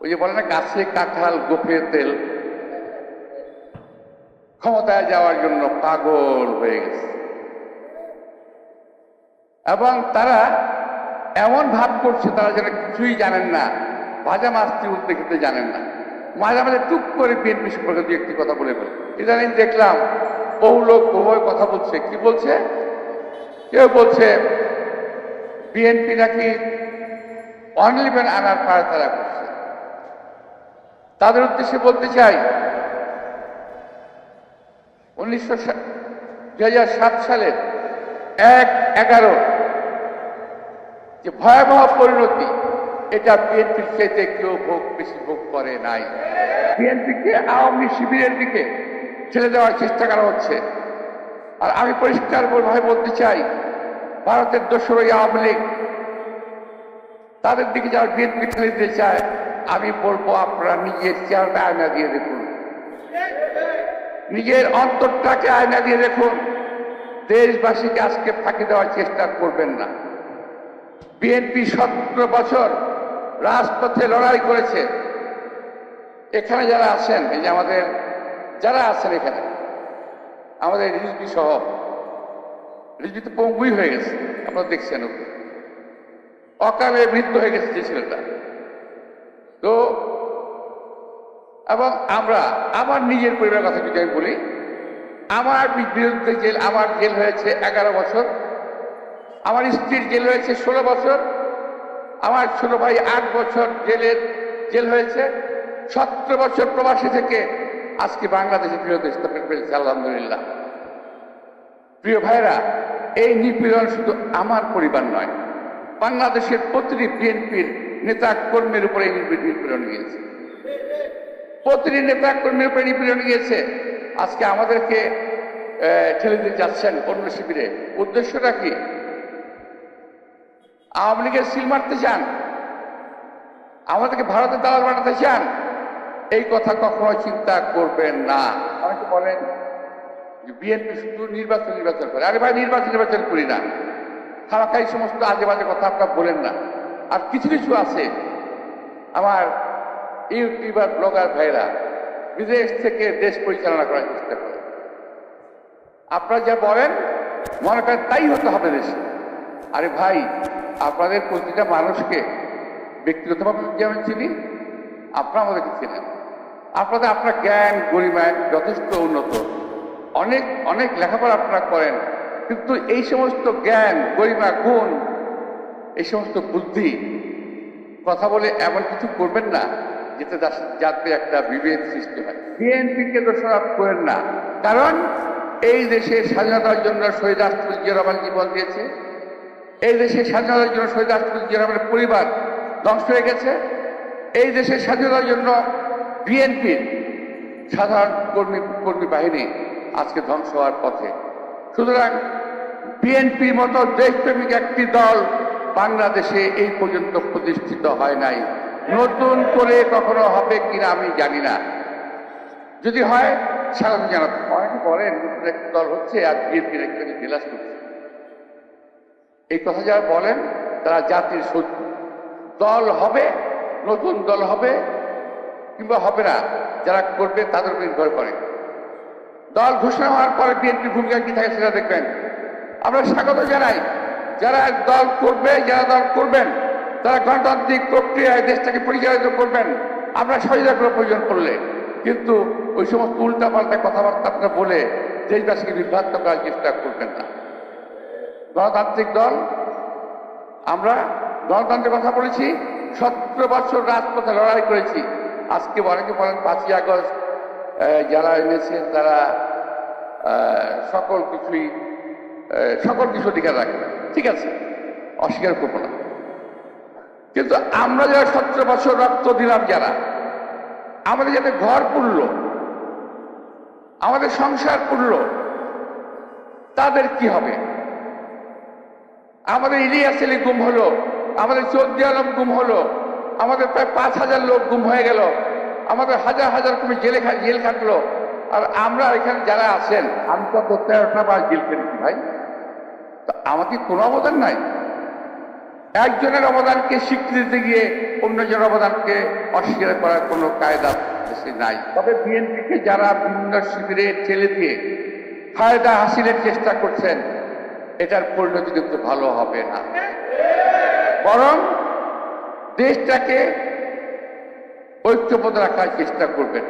ওই যে বলে না, গাছে কাঁঠাল, গোফে তেল। ক্ষমতায় যাওয়ার জন্য পাগল হয়ে গেছে। এবং তারা এমন ভাব করছে, তারা যেন কিছুই জানেন না। ভাজা মাছটি উঠতে খেতে জানেন না। মাঝে মাঝে টুক করে বিএনপি সম্পর্কে দু একটি কথা বলে বলে ইদানিং দেখলাম, বহু লোক বহু কথা বলছে। কি বলছে? কেউ বলছে, বিএনপি নাকি অনলিভেন আনার পায়তারা করছে। তাদের উদ্দেশ্যে বলতে চাই, উনিশশো সালের এক এগারো যে ভয়াবহ পরিণতি, এটা বিএনপির চাইতে কেউ ভোগ, বেশি ভোগ করে নাই। বিএনপিকে আওয়ামী শিবিরের দিকে ছেড়ে দেওয়ার চেষ্টা করা হচ্ছে। আর আমি পরিষ্কার ভাবে বলতে চাই, ভারতের দোসরই আওয়ামী লীগ, তাদের দিকে যারা বিএনপি ঠেলে দিতে চায় আমি বলব আপনারা নিজের চেহারাটা আয়না দিয়ে দেখুন। নিজের অন্তরটাকে আয়না দিয়ে দেখুন। দেশবাসীকে আজকে ফাঁকি দেওয়ার চেষ্টা করবেন না। বিএনপি সতেরো বছর রাজপথে লড়াই করেছে। এখানে যারা আছেন, এই যে আমাদের, যারা আছেন এখানে, আমাদের রিজবি সহ রিজবি তো পঙ্গুই হয়ে গেছে, আপনারা দেখছেন ওকে। অকালে মৃত্যু হয়ে গেছে যে ছেলেটা। তো, এবং আমরা আমার নিজের পরিবারের কথা যদি আমি বলি, আমার বিরুদ্ধে জেল, আমার জেল হয়েছে এগারো বছর, আমার স্ত্রীর জেল হয়েছে ষোলো বছর, আমার ছোট ভাই আট বছর জেলের জেল হয়েছে, সতেরো বছর প্রবাসী থেকে আজকে বাংলাদেশে ফিরত স্থাপন পেরেছে আলহামদুলিল্লাহ। প্রিয় ভাইরা এই নিপীড়ন শুধু আমার পরিবার নয়, বাংলাদেশের প্রতিটি বিএনপির নেতা কর্মীর উপরে নিপীড়ন গিয়েছে। প্রতিটি নেতা কর্মীর উপরে নিপীড়ন গিয়েছে। আজকে আমাদেরকে ঠেলে দিতে যাচ্ছেন অন্য শিবিরে। উদ্দেশ্যটা কি? আওয়ামী লীগের সিল মারতে চান? আমাদেরকে ভারতের দালাল বানাতে চান? এই কথা কখনো চিন্তা করবেন না। অনেকে বলেন যে বিএনপি শুধু নির্বাচন নির্বাচন করে। আরে ভাই, নির্বাচন নির্বাচন করি না। খারাপ এই সমস্ত আজে বাজে কথা আপনারা বলেন না। আর কিছু কিছু আছে। আমার ইউটিউবার, ব্লগার ভাইরা বিদেশ থেকে দেশ পরিচালনা করার চেষ্টা করে। আপনারা যা বলেন, মনে করেন তাই হতে হবে দেশে। আরে ভাই, আপনাদের প্রতিটা মানুষকে ব্যক্তিগতভাবে যেমন চিনি, আপনারা আমাদেরকে চেনেন। আপনাদের আপনার জ্ঞান, গরিমায় যথেষ্ট উন্নত। অনেক অনেক লেখাপড়া আপনারা করেন, কিন্তু এই সমস্ত জ্ঞান, গরিমা, গুণ এই সমস্ত বুদ্ধি কথা বলে এমন কিছু করবেন না যেতে যাতে একটা বিভেদ সৃষ্টি হয়। বিএনপিকে দোষারোপ করেন না। কারণ এই দেশের স্বাধীনতার জন্য শহীদ রাষ্ট্রপতি জিয়া রহমান জীবন দিয়েছে। এই দেশের স্বাধীনতার জন্য শহীদ রাষ্ট্রপতি জিয়া রহমানের পরিবার ধ্বংস হয়ে গেছে। এই দেশের স্বাধীনতার জন্য বিএনপির সাধারণ কর্মী কর্মী বাহিনী আজকে ধ্বংস হওয়ার পথে। সুতরাং বিএনপির মতো দেশপ্রেমিক একটি দল বাংলাদেশে এই পর্যন্ত প্রতিষ্ঠিত হয় নাই। নতুন করে কখনো হবে কিনা আমি জানি না। যদি হয় স্বাগত জানাব অনেকে বলেন, নতুন একটি দল হচ্ছে আর বিএনপির একটাকে জেলাস করছে এই কথা যারা বলেন, তারা জাতির শত্রু। দল হবে, নতুন দল হবে কিংবা হবে না, যারা করবে তাদের উপর নির্ভর করে। দল ঘোষণা হওয়ার পরে বিএনপির ভূমিকা কি থাকে সেটা দেখবেন। আমরা স্বাগত জানাই। যারা দল করবে, যারা দল করবেন, তারা গণতান্ত্রিক প্রক্রিয়ায় দেশটাকে পরিচালিত করবেন। আমরা সহযোগিতা করে প্রয়োজন করলে। কিন্তু ওই সমস্ত উল্টাপাল্টা কথাবার্তা আপনারা বলে দেশবাসীকে বিভ্রান্ত করার চেষ্টা করবেন না। গণতান্ত্রিক দল, আমরা গণতন্ত্রের কথা বলেছি, সতেরো বছর রাজপথে লড়াই করেছি। আজকে অনেকে বলেন পাঁচই আগস্ট যারা এনেছে তারা সকল কিছুই সকল কিছু অধিকার রাখে ঠিক আছে, অস্বীকার করব না। কিন্তু আমরা যারা সতেরো বছর রক্ত দিলাম যারা, আমাদের যাতে ঘর পুরল আমাদের সংসার পুরল তাদের কি হবে? আমাদের ইলিয়াস গুম হলো, আমাদের চৌদ্দি আলম গুম হলো, আমাদের প্রায় পাঁচ হাজার লোক গুম হয়ে গেল, আমাদের হাজার হাজার কমে জেলে জেল খাটলো, আর আমরা এখানে যারা আছেন, আমি তো তেরোটা বার জেল খেটেছি ভাই। আমাকে কোনো অবদান নাই? একজনের অবদানকে স্বীকৃতি দিতে গিয়ে অন্যজনের অবদানকে অস্বীকার করার কোনো কায়দা দেশে নাই। তবে বিএনপিকে যারা বিভিন্ন শিবিরে ঠেলে দিয়ে ফায়দা হাসিলের চেষ্টা করছেন, এটার পরিণতি কিন্তু ভালো হবে না। বরং দেশটাকে ঐক্যবদ্ধ রাখার চেষ্টা করবেন।